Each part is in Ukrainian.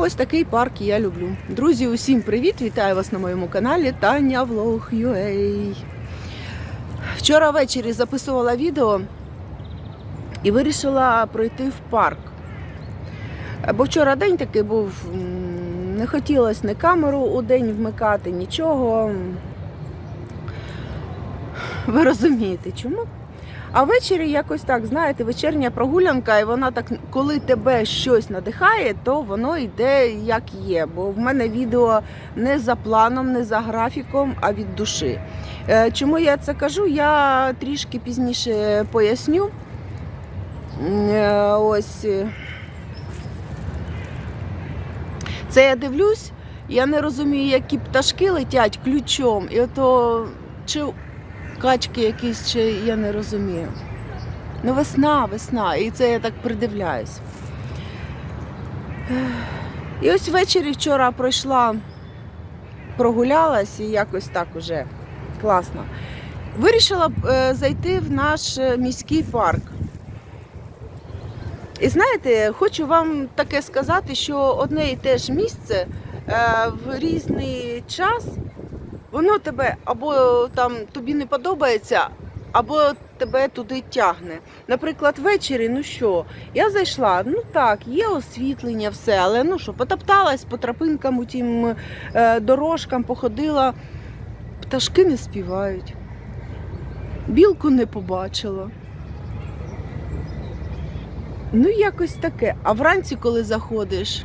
ось такий парк я люблю. Друзі, усім привіт! Вітаю вас на моєму каналі Таня Влог UA. Вчора ввечері записувала відео і вирішила пройти в парк. Бо вчора день такий був, не хотілося ні камеру у день вмикати, нічого. Ви розумієте, чому? А ввечері якось так, знаєте, вечірня прогулянка, і вона так, коли тебе щось надихає, то воно йде як є. Бо в мене відео не за планом, не за графіком, а від душі. Е, Чому я це кажу? Я трішки пізніше поясню. Е, Ось. Це я дивлюсь, я не розумію, які пташки летять ключом, і ото чи качки якісь, чи я не розумію. Ну, весна, весна, і це я так придивляюсь. І ось ввечері вчора пройшла, прогулялась і якось так уже класно. Вирішила е, зайти в наш е, міський парк. І знаєте, хочу вам таке сказати, що одне і те ж місце е, в різний час воно тебе або там тобі не подобається, або тебе туди тягне. Наприклад, ввечері, ну що, я зайшла, ну так, є освітлення, все, але ну що, потопталась по тропинкам у тім е, дорожкам, походила, пташки не співають, білку не побачила. Ну, якось таке. А вранці, коли заходиш,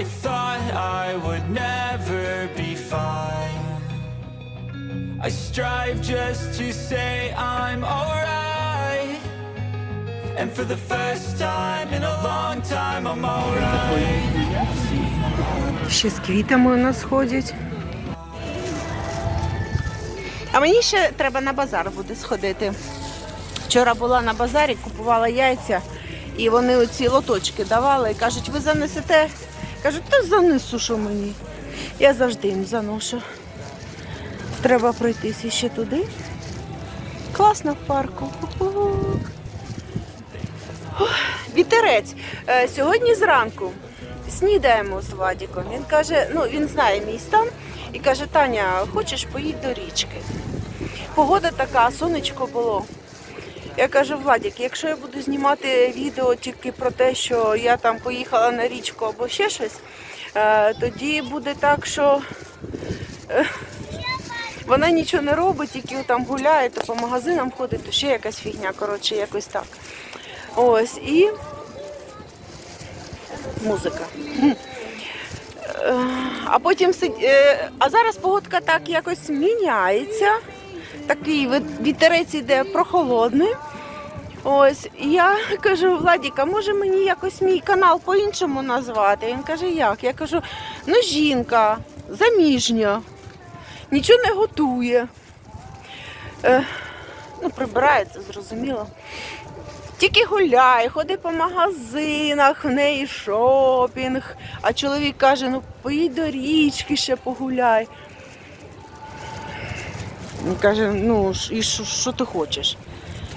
I thought I would never be fine. I strive just to say I'm alright. And for the first time in a long time, I'm alright. Ще з квітами у нас ходять. А мені ще треба на базар буде сходити. Вчора була на базарі, купувала яйця, і вони оці лоточки давали і кажуть, ви занесете? Кажуть, та занесу, що мені. Я завжди їм заношу. Треба пройтися ще туди. Класно в парку. Вітерець. Е, Сьогодні зранку снідаємо з Владіком. Він каже, ну він знає мій стан і каже, Таня, хочеш поїдь до річки? Погода така, сонечко було. Я кажу, Владік, якщо я буду знімати відео тільки про те, що я там поїхала на річку або ще щось, е, тоді буде так, що е, вона нічого не робить, тільки там гуляє, то по магазинам ходить, то ще якась фігня, коротше, якось так. Ось і музика. Е, А потім сид- е, а зараз погодка так якось міняється. Такий вітерець іде прохолодний. Ось, я кажу, Владіка, може мені якось мій канал по-іншому назвати? Він каже, як? Я кажу, ну жінка, заміжня, нічого не готує. Е, ну, прибирається, зрозуміло. Тільки гуляє, ходить по магазинах, в неї шопінг. А чоловік каже, ну поїдь до річки ще погуляй. Він каже, ну і що, що ти хочеш?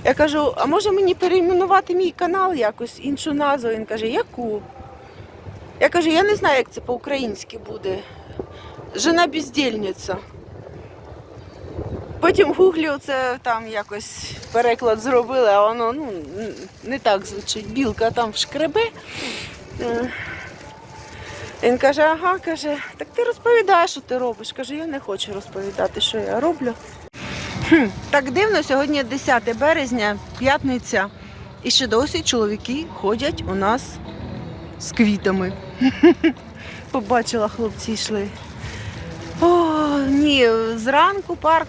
Я кажу, а може мені перейменувати мій канал якось іншу назву? Він каже, яку? Я кажу, я не знаю, як це по-українськи буде. Жена бездільниця. Потім в гуглі це там якось переклад зробили, а воно ну, не так звучить. Білка там шкребе. Е. Він каже, ага, каже, так ти розповідаєш, що ти робиш. Каже, я не хочу розповідати, що я роблю. Так дивно, сьогодні 10 березня, п'ятниця. І ще досі чоловіки ходять у нас з квітами. Побачила, хлопці йшли. О, ні, зранку парк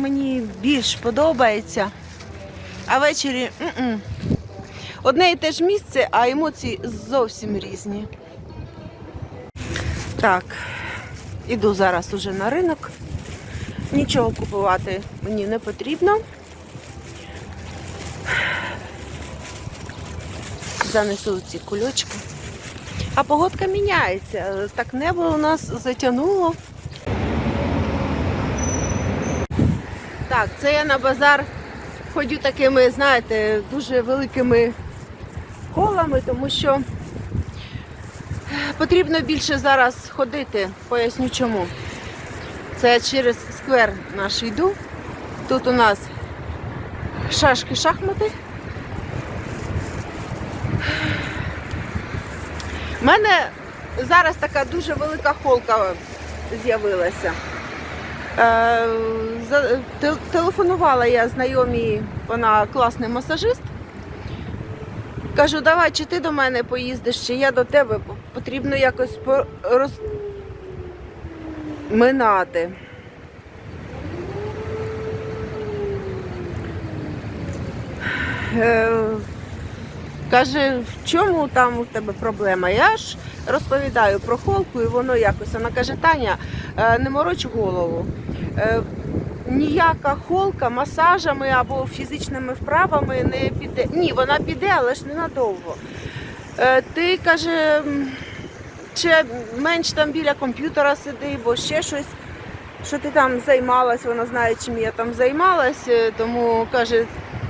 мені більш подобається. А ввечері м-м. одне і те ж місце, а емоції зовсім різні. Так, іду зараз уже на ринок. Нічого купувати мені не потрібно. Занесу ці кульочки. А погодка міняється. Так небо у нас затягнуло. Так, це я на базар ходю такими, знаєте, дуже великими колами, тому що потрібно більше зараз ходити. Поясню чому. Це через сквер наш йду. Тут у нас шашки-шахмати. У мене зараз така дуже велика холка з'явилася. Е, Телефонувала я знайомій, вона класний масажист. Кажу, давай, чи ти до мене поїздиш, чи я до тебе. Потрібно якось розминати. Е, Каже, в чому там у тебе проблема? Я ж розповідаю про холку, і воно якось. Вона каже, Таня, е, не мороч голову. Е, Ніяка холка масажами або фізичними вправами не піде. Ні, вона піде, але ж ненадовго. Ти каже, чи менш там біля комп'ютера сиди, бо ще щось. Що ти там займалась, вона знає, чим я там займалась, е, тому каже,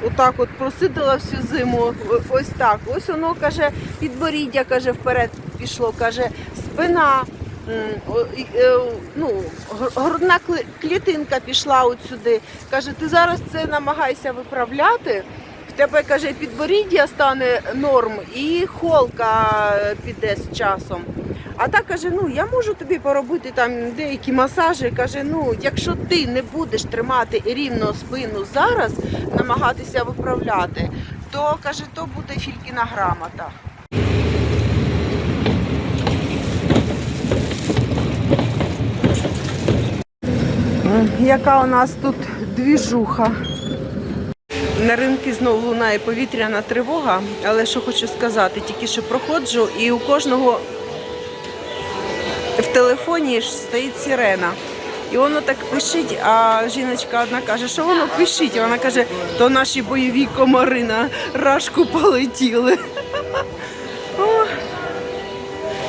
отак от просидила всю зиму, ось так. Ось воно каже, підборіддя каже, вперед пішло, каже, спина, е, ну, грудна клітинка пішла от сюди. Каже, ти зараз це намагайся виправляти. В тебе каже, підборіддя стане норм і холка е, піде з часом. А так каже, ну я можу тобі поробити там деякі масажі. Каже, ну якщо ти не будеш тримати рівно спину зараз, намагатися виправляти, то каже, то буде фількіна грамота. Яка у нас тут двіжуха. На ринку знову лунає повітряна тривога, але що хочу сказати, тільки що проходжу, і у кожного телефоні стоїть сирена. І воно так пишить, а жіночка одна каже, що воно пишить. А вона каже, то наші бойові комари на рашку полетіли.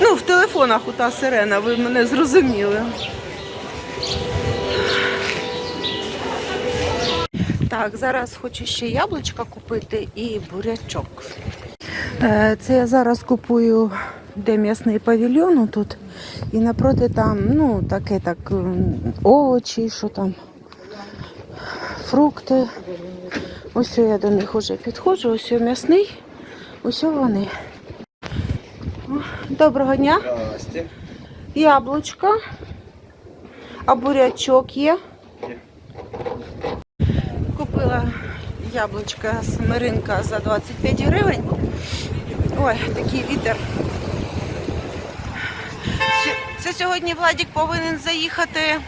Ну, в телефонах у та сирена, ви мене зрозуміли. Так, зараз хочу ще яблучка купити і бурячок. Е, Це я зараз купую, де м'ясний павільйон тут. І напроти там, ну, таке так, овочі, що там, фрукти. Ось я до них вже підходжу, ось м'ясний, ось вони. Доброго дня. Здрасте. Яблучка. А бурячок є. Купила яблучка з Миринка за 25 гривень. Ой, такий вітер. Це сьогодні Владік повинен заїхати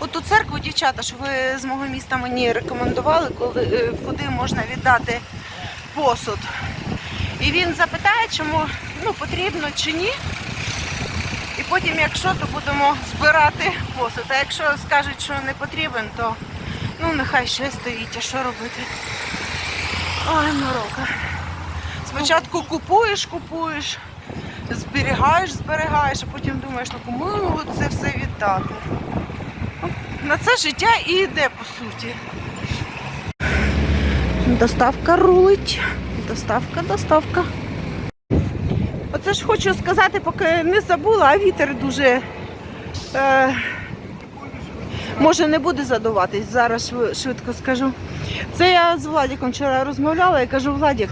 у ту церкву, дівчата, що ви з мого міста мені рекомендували, коли, е, куди можна віддати посуд. І він запитає, чому ну, потрібно чи ні. І потім, якщо, то будемо збирати посуд. А якщо скажуть, що не потрібен, то ну нехай ще стоїть, а що робити. Ой, морока. Спочатку купуєш, купуєш, зберігаєш, зберігаєш, а потім думаєш, ну кому це все віддати. На це життя і йде, по суті. Доставка рулить. Доставка, доставка. Оце ж хочу сказати, поки не забула, а вітер дуже е, може не буде задуватись. Зараз швидко скажу. Це я з Владіком вчора розмовляла і кажу, Владік,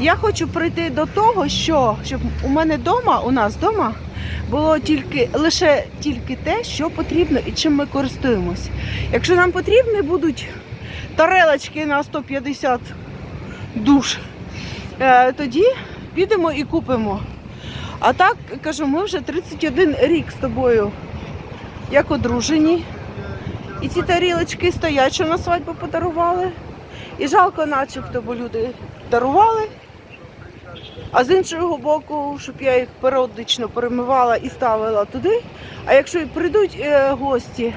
я хочу прийти до того, що щоб у мене вдома, у нас вдома, було тільки лише тільки те, що потрібно і чим ми користуємось. Якщо нам потрібні будуть тарелочки на 150 душ, е, тоді підемо і купимо. А так, кажу, ми вже 31 рік з тобою як одружені. І ці тарілочки стоять, що на свадьбу подарували. І жалко начебто, бо люди дарували, А з іншого боку, щоб я їх періодично перемивала і ставила туди. А якщо і прийдуть е, гості,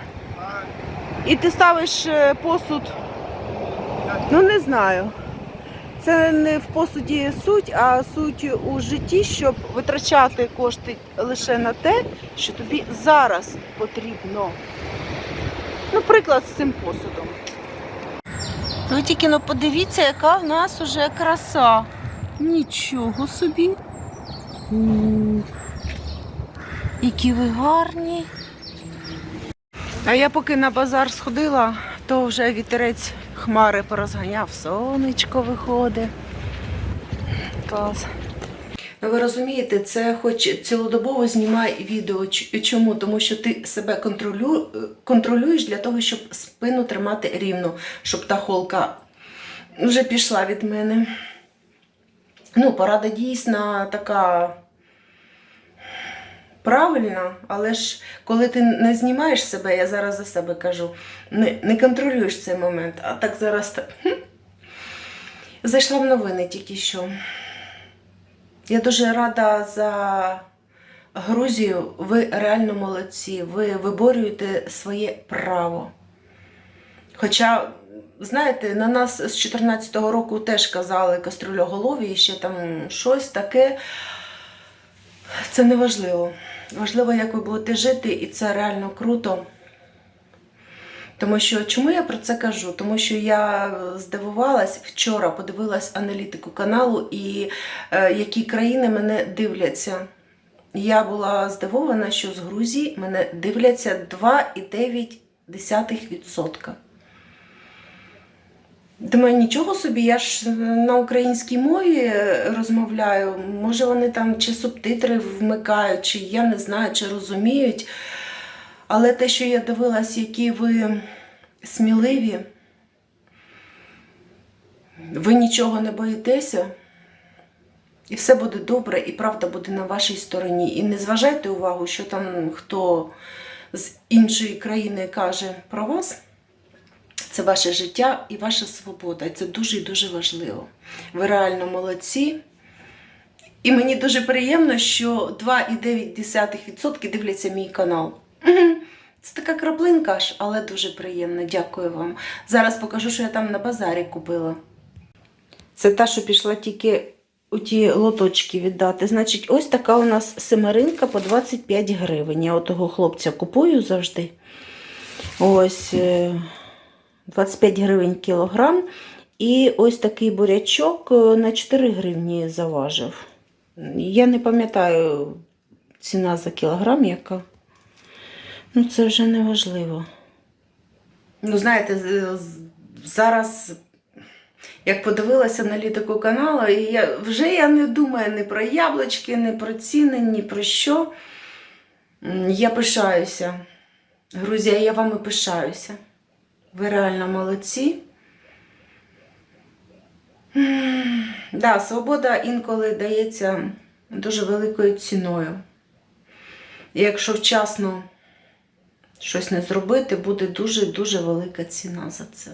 і ти ставиш е, посуд, ну не знаю. Це не в посуді суть, а суть у житті, щоб витрачати кошти лише на те, що тобі зараз потрібно. Наприклад, з цим посудом. Ви тільки ну подивіться, яка в нас уже краса. Нічого собі. Які ви гарні. А я поки на базар сходила, то вже вітерець хмари порозганяв, сонечко виходить. Клас. Ну, ви розумієте, це хоч цілодобово знімай відео. Чому? Тому що ти себе контролю... контролюєш для того, щоб спину тримати рівно, щоб та холка вже пішла від мене. Ну, порада дійсно така правильна, але ж коли ти не знімаєш себе, я зараз за себе кажу, не, не контролюєш цей момент, а так зараз так. Зайшла в новини тільки що. Я дуже рада за Грузію. Ви реально молодці. Ви виборюєте своє право. Хоча, знаєте, на нас з 2014 року теж казали кастрюльоголові і ще там щось таке. Це не важливо. Важливо, як ви будете жити, і це реально круто. Тому що чому я про це кажу? Тому що я здивувалась вчора, подивилась аналітику каналу і е, які країни мене дивляться. Я була здивована, що з Грузії мене дивляться 2,9%. Думаю, нічого собі, я ж на українській мові розмовляю. Може, вони там чи субтитри вмикають, чи я не знаю, чи розуміють. Але те, що я дивилась, які ви сміливі, ви нічого не боїтеся, і все буде добре, і правда буде на вашій стороні. І не зважайте увагу, що там хто з іншої країни каже про вас. Це ваше життя і ваша свобода. І це дуже і дуже важливо. Ви реально молодці. І мені дуже приємно, що 2,9% дивляться мій канал. Це така краплинка ж, але дуже приємно. Дякую вам. Зараз покажу, що я там на базарі купила. Це та, що пішла тільки у ті лоточки віддати. Значить, ось така у нас семеринка по 25 гривень. Я отого хлопця купую завжди. Ось е, 25 гривень кілограм. І ось такий бурячок е, на 4 гривні заважив. Я не пам'ятаю ціна за кілограм, яка. Ну, це вже не важливо. Ну, знаєте, зараз, як подивилася аналітику каналу, і я, вже я не думаю ні про яблучки, ні про ціни, ні про що. Я пишаюся. Грузія, я вами пишаюся. Ви реально молодці. Да, свобода інколи дається дуже великою ціною. І якщо вчасно щось не зробити, буде дуже-дуже велика ціна за це.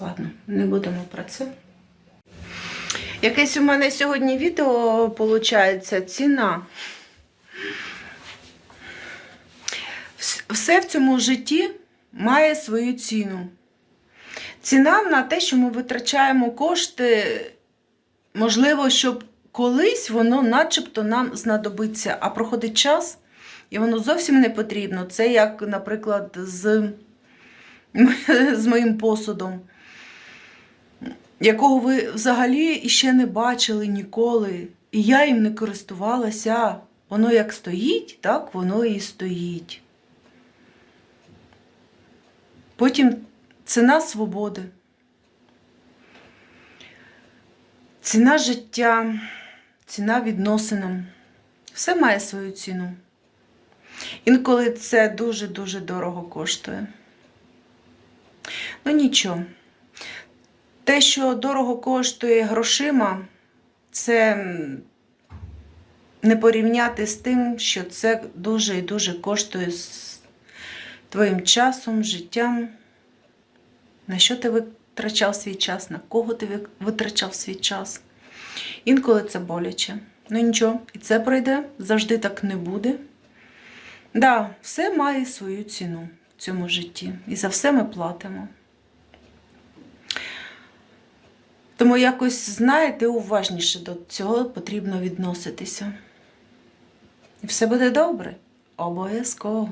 Ладно, не будемо про це. Якесь у мене сьогодні відео виходить ціна. Все в цьому житті має свою ціну. Ціна на те, що ми витрачаємо кошти, можливо, щоб колись воно начебто нам знадобиться, а проходить час, і воно зовсім не потрібно. Це як, наприклад, з, з моїм посудом, якого ви взагалі іще не бачили ніколи. І я їм не користувалася. Воно як стоїть, так воно і стоїть. Потім ціна свободи. Ціна життя, ціна відносинам. Все має свою ціну. Інколи це дуже-дуже дорого коштує. Ну нічого. Те, що дорого коштує грошима, це не порівняти з тим, що це дуже і дуже коштує твоїм часом, життям. на що ти витрачав свій час, на кого ти витрачав свій час. Інколи це боляче. Ну нічого, і це пройде, завжди так не буде. Да, все має свою ціну в цьому житті. І за все ми платимо. Тому якось, знаєте, уважніше до цього потрібно відноситися. І все буде добре. Обов'язково.